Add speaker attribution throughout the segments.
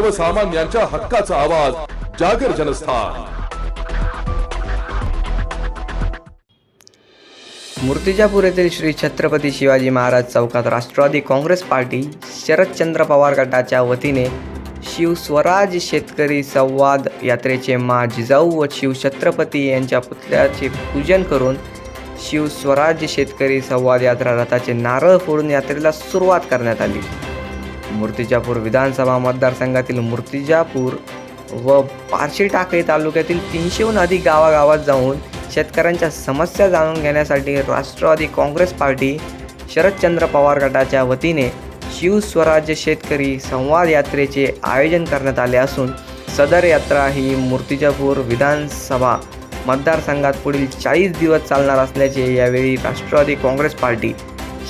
Speaker 1: सर्वसामान्यांच्या हक्काचा आवाज जागर जनस्थान.
Speaker 2: मूर्तिजापूर येथील श्री छत्रपती शिवाजी महाराज चौकात राष्ट्रवादी काँग्रेस पार्टी शरदचंद्र पवार गटाच्या वतीने शिवस्वराज शेतकरी संवाद यात्रेचे मा जिजाऊ व शिवछत्रपती यांच्या पुतळ्याचे पूजन करून शिवस्वराज शेतकरी संवाद यात्रा रथाचे नारळ फोडून यात्रेला सुरुवात करण्यात आली. मूर्तिजापूर विधानसभा मतदारसंघातील मूर्तिजापूर व पारशी टाकळी तालुक्यातील तीनशेहून अधिक गावागावात जाऊन शेतकऱ्यांच्या समस्या जाणून घेण्यासाठी राष्ट्रवादी काँग्रेस पार्टी शरदचंद्र पवार गटाच्या वतीने शिवस्वराज्य शेतकरी संवाद यात्रेचे आयोजन करण्यात आले असून सदर यात्रा ही मूर्तिजापूर विधानसभा मतदारसंघात पुढील चाळीस दिवस चालणार असल्याचे यावेळी राष्ट्रवादी काँग्रेस पार्टी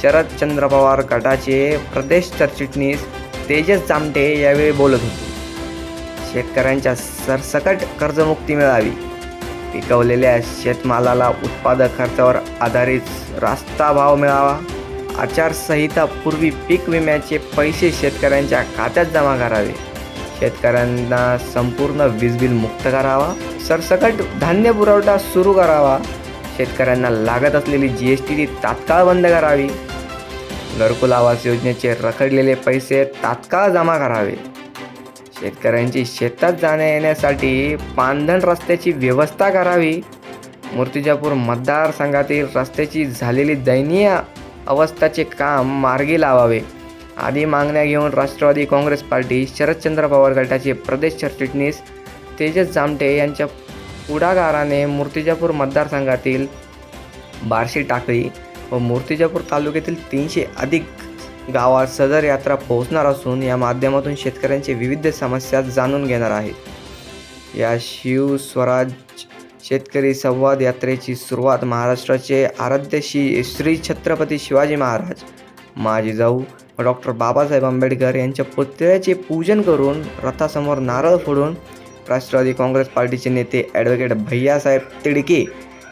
Speaker 2: शरदचंद्र पवार गटाचे प्रदेश सरचिटणीस तेजस जामटे यावेळी बोलत होते. शेतकऱ्यांच्या सरसकट कर्जमुक्ती मिळावी. पिकवलेल्या शेतमालाला उत्पादक खर्चावर आधारित रास्ता भाव मिळावा. आचारसंहिता पूर्वी पीक विम्याचे पैसे शेतकऱ्यांच्या खात्यात जमा करावे. शेतकऱ्यांना संपूर्ण वीज बिल मुक्त करावा. सरसकट धान्य पुरवठा सुरू करावा. शेतकऱ्यांना लागत असलेली जी एस टी ती तात्काळ बंद करावी. घरकुल आवास योजनेचे रखडलेले पैसे तात्काळ जमा करावे. शेतकऱ्यांची शेतात जाण्या येण्यासाठी पांधण रस्त्याची व्यवस्था करावी. मूर्तिजापूर मतदारसंघातील रस्त्याची झालेली दयनीय अवस्थाचे काम मार्गी लावावे. आदी मागण्या घेऊन राष्ट्रवादी काँग्रेस पार्टी शरदचंद्र पवार गटाचे प्रदेश सरचिटणीस तेजस जामटे यांच्या पुढाकाराने मूर्तिजापूर मतदारसंघातील बार्शी टाकळी व मूर्तिजापूर तालुक्यातील तीनशे अधिक गावात सदर यात्रा पोहोचणार असून या माध्यमातून शेतकऱ्यांचे विविध समस्या जाणून घेणार आहेत. या शिव स्वराज शेतकरी संवाद यात्रेची सुरुवात महाराष्ट्राचे आराध्य श्री श्री छत्रपती शिवाजी महाराज माजी जाऊ डॉक्टर बाबासाहेब आंबेडकर यांच्या पुतळ्याचे पूजन करून रथासमोर नारळ फोडून राष्ट्रवादी काँग्रेस पार्टीचे नेते ॲडव्होकेट भैयासाहेब तिडके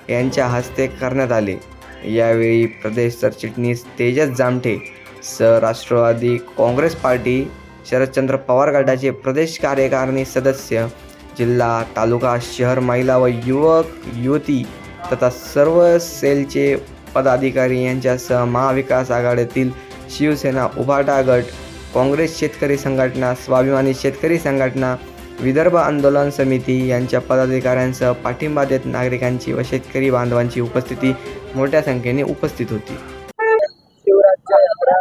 Speaker 2: यांच्या हस्ते करण्यात आले. यावेळी प्रदेश सरचिटणीस तेजस जामठे स राष्ट्रवादी काँग्रेस पार्टी शरदचंद्र पवार गटाचे प्रदेश कार्यकारिणी सदस्य जिल्हा तालुका शहर महिला व युवक युवती तथा सर्व सेलचे पदाधिकारी यांच्यासह महाविकास आघाडीतील शिवसेना उभाटा गट काँग्रेस शेतकरी संघटना स्वाभिमानी शेतकरी संघटना विदर्भ आंदोलन समिती यांच्या पदाधिकाऱ्यांसह पाठिंबा देत नागरिकांची व शेतकरी बांधवांची उपस्थिती मोठ्या संख्येने उपस्थित होती.
Speaker 3: शिवराज्य यात्रा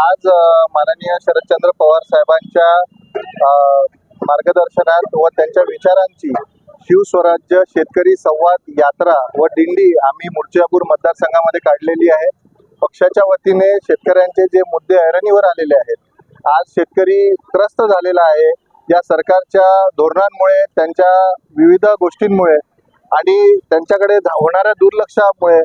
Speaker 4: आज माननीय शरदचंद्र पवार साहेबांच्या मार्गदर्शनात व त्यांच्या विचारांची शिवस्वराज्य शेतकरी संवाद यात्रा व दिंडी आम्ही मुर्जापूर मतदारसंघामध्ये काढलेली आहे. पक्षाच्या वतीने शेतकऱ्यांचे जे मुद्दे ऐरणीवर आलेले आहेत आज शेतकरी त्रस्त झालेला आहे. या सरकारच्या धोरणांमुळे त्यांच्या विविध गोष्टींमुळे आणि त्यांच्याकडे झा- होणाऱ्या दुर्लक्षामुळे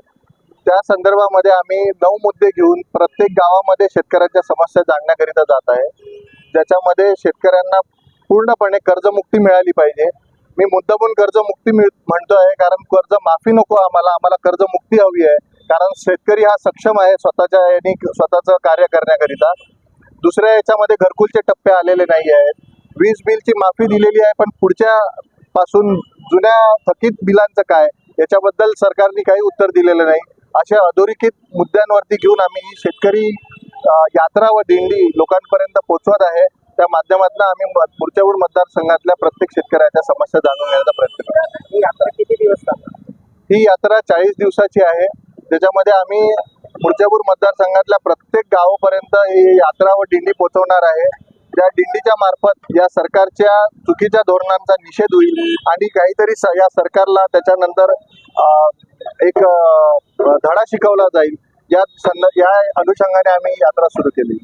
Speaker 4: त्या संदर्भामध्ये आम्ही नऊ मुद्दे घेऊन प्रत्येक गावामध्ये शेतकऱ्यांच्या समस्या जाणण्याकरिता जात आहे. ज्याच्यामध्ये शेतकऱ्यांना पूर्णपणे कर्जमुक्ती मिळाली पाहिजे. मी मुद्दामून कर्जमुक्ती मिळ म्हणतोय कारण कर्ज माफी नको आम्हाला आम्हाला कर्जमुक्ती हवी आहे. कारण शेतकरी हा सक्षम आहे स्वतःच्या याने स्वतःचं कार्य करण्याकरिता. दुसऱ्या याच्यामध्ये घरकुलचे टप्पे आलेले नाही आहेत वीज बिलची माफी दिलेली आहे पण पुढच्या पासून जुन्या थकीत बिलांचं काय? याच्याबद्दल सरकारने काही उत्तर दिलेलं नाही. अशा अधोरेखित मुद्द्यांवरती घेऊन आम्ही ही शेतकरी यात्रा व दिंडी लोकांपर्यंत पोहोचवत आहे. त्या माध्यमातून आम्ही पुढच्यावर मतदारसंघातल्या प्रत्येक शेतकऱ्याच्या समस्या जाणून घेण्याचा प्रयत्न करतो.
Speaker 3: ही यात्रा किती दिवस चालणार?
Speaker 4: ही यात्रा चाळीस दिवसाची आहे. त्याच्यामध्ये आम्ही पुढच्यापूर मतदारसंघातल्या प्रत्येक गावापर्यंत ही यात्रा व दिंडी पोहोचवणार आहे. समितीच्या मार्फत या सरकारच्या चुकीच्या धोरणांचा निषेध होईल आणि काहीतरी स- या सरकारला त्याच्यानंतर एक धडा शिकवला जाईल. या संद या अनुषंगाने आम्ही यात्रा सुरू
Speaker 3: केली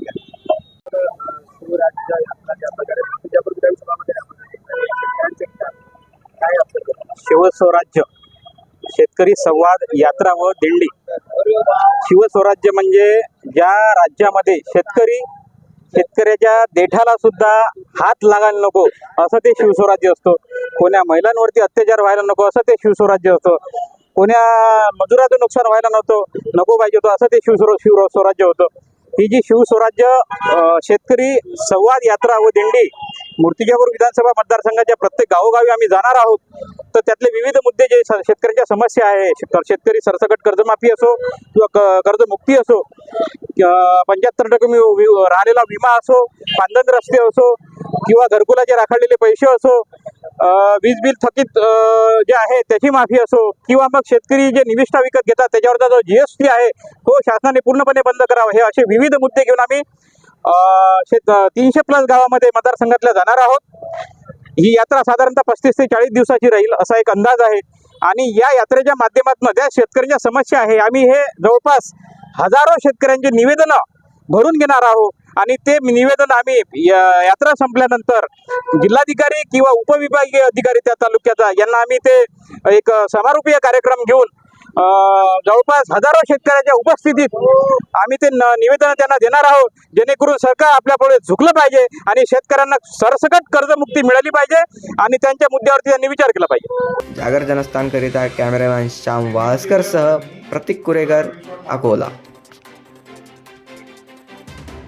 Speaker 5: शिवस्वराज्य. शेतकरी संवाद यात्रा व दिंडी. शिवस्वराज्य म्हणजे ज्या राज्यामध्ये शेतकरी शेतकऱ्याच्या देठाला सुद्धा हात लागायला नको. असं ते शिवस्वराज्य असतो. कोण्या महिलांवरती अत्याचार व्हायला नको असं ते शिवस्वराज्य असतं. कोण्या मजुराचं नुकसान व्हायला नव्हतं नको पाहिजे होतं असं ते शिवस्वर शिव स्वराज्य होतं. ही जी शिवस्वराज्य शेतकरी संवाद यात्रा व दिंडी मूर्तिजापूर विधानसभा मतदारसंघाच्या प्रत्येक गावोगावी आम्ही जाणार आहोत. तर त्यातले विविध मुद्दे जे शेतकऱ्यांच्या समस्या आहे शेत- शेतकरी सरसकट कर्जमाफी असो किंवा कर्जमुक्ती असो पंच्याहत्तर टक्के राहिलेला विमा असो पांदन रस्ते असो किंवा घरकुलाचे राखडलेले पैसे असो वीज बिल थकीत जे आहे त्याची माफी असो किंवा मग शेतकरी जे निविष्ठा विकत घेतात त्याच्यावरचा जो जीएसटी आहे तो शासनाने पूर्णपणे बंद करावा. हे असे विविध मुद्दे घेऊन आम्ही शेत तीनशे प्लस गावामध्ये मतदारसंघातल्या जाणार आहोत. ही यात्रा साधारणतः पस्तीस ते चाळीस दिवसाची राहील असा एक अंदाज आहे. आणि या यात्रेच्या माध्यमातून ज्या शेतकऱ्यांच्या समस्या आहे आम्ही हे जवळपास हजारो शेतकऱ्यांचे निवेदनं भरून घेणार आहोत. आणि ते निवेदन आम्ही या- यात्रा संपल्यानंतर जिल्हाधिकारी किंवा उपविभागीय अधिकारी त्या तालुक्याचा यांना आम्ही ते एक समारोपीय कार्यक्रम घेऊन जवळपास हजारो शेतकऱ्याच्या उपस्थितीत आम्ही ते निवेदन त्यांना देणार आहोत जेणेकरून सरकार आपल्यापुढे झुकलं पाहिजे आणि शेतकऱ्यांना सरसकट कर्जमुक्ती मिळाली पाहिजे आणि त्यांच्या मुद्द्यावरती त्यांनी विचार केला पाहिजे.
Speaker 2: जागर जनस्थानकरिता कॅमेरामॅन श्याम वाळस्करसह प्रतीक कुरेकर अकोला.